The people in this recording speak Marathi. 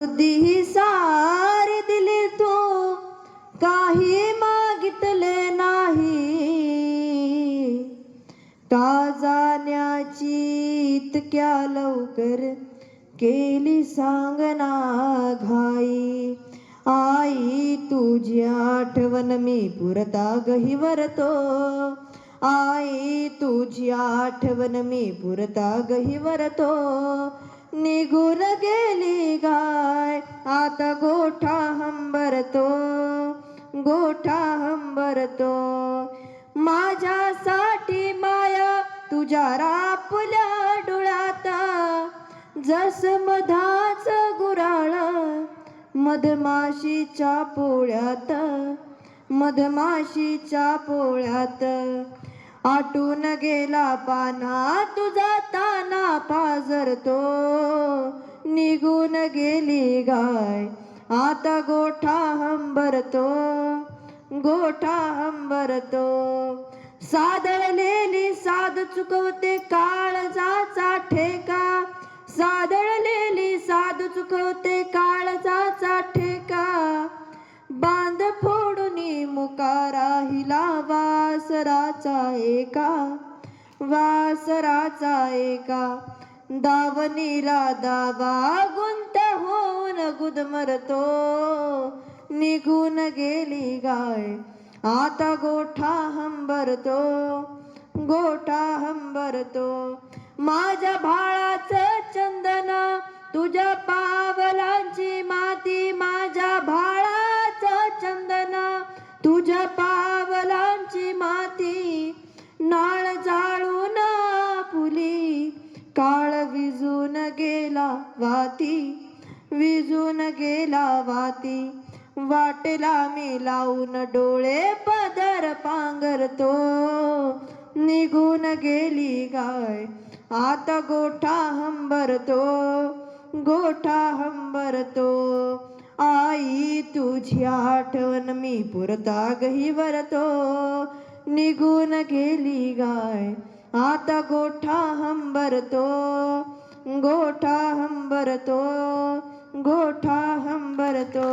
बुद्धी सारी दिली तू काही मागितले नाही का जाण्याची इतक्या लवकर केली सांगना घाई? आई तुझी आठवण मी पुरता गहिवरतो आई तुझी आठवण मी पुरता गहिवरतो निघून गाय आता गोठा हंबरतो गोठा हंबरतो माझ्यासाठी माया तुझ्या रापल्या डोळ्यात. जस मधाच गुराळ मधमाशीच्या पोळ्यात मधमाशीच्या पोळ्यात. आटून गेला पाना तुझा ताना पाजरतो. निघून गेली गाय. आता गोठा हंबरतो गोठा हंबरतो. सादळलेली साध चुकवते काळजाचा ठेका. सादळलेली साध चुकवते काळजाचा ठेका. बांध फोडून मुका राहिला वासराचा एका वासराचा एका. दावणीला दावा गुंत होऊन गुदमरतो निघून गेली गाय आता गोठा हंबरतो गोठा हंबरतो माझ्या भाळाचं चंदन तुझ्या पावलांची माती माझ्या भाळाचं चंदन तुझ्या पा काळ विजून गेला वाती विजून गेला वाती. वाटेला मी लावून डोळे पदर पांगरतो निघून गेली गाय आता गोठा हंबरतो. गोठा हंबरतो. आई तुझी आठवण मी पुरता गहिवरतो निघून गेली गाय आता गोठा हंबरतो गोठा हंबरतो गोठा हंबरतो.